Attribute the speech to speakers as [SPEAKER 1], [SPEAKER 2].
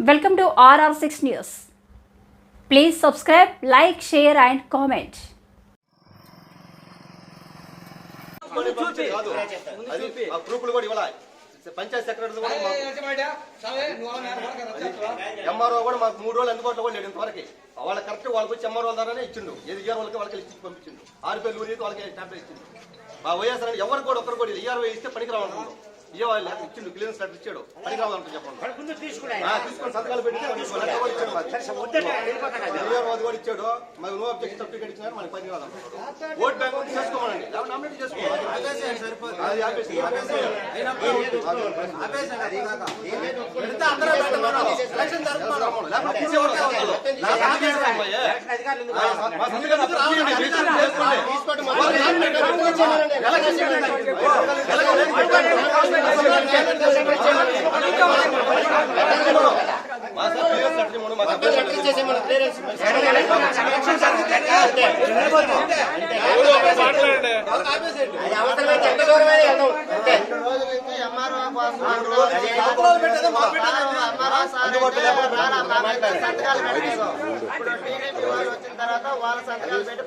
[SPEAKER 1] Welcome to RR six news please subscribe like share and comment
[SPEAKER 2] ప్రూఫ్లు కూడా ఇవ్వాలి panchayat secretary కూడా ఎంఆర్ఓ కూడా మాకు మూడు రోజులు అందుబాటులో కూడా లేడు ఇంతవరకు వాళ్ళ కరెక్ట్ వాళ్ళకి వచ్చి ఎంఆర్ఓ ద్వారానే ఇచ్చిండు ఏది ఇయర్ వాళ్ళకి వాళ్ళకి ఇచ్చి పంపించిండు ఆరు పేర్లు ఊరికి వాళ్ళకి స్టాంప్ ఇచ్చిండు మా వైఎస్ఆర్ ఎవరు కూడా ఒక్కరు కూడా ఇయర్ ఇస్తే పనికి రావాలనుకుంటాం ఇచ్చిండు క్లియరెన్స్ లెటర్ ఇచ్చాడు. చెప్పండి. తీసుకొని సంతకాలు పెట్టి లెటర్ ఇచ్చాడు. కూడా నో అబ్జెక్షన్ సర్టిఫికేట్ మనకి పని ఓట్ బ్యాంక్ చేసుకోమనండి లేకపోతే నామినేట్ చేసుకోవాలి సంతకాలు
[SPEAKER 3] పెట్టేగో వచ్చిన తర్వాత వాళ్ళ సంతకాలు పెట్టి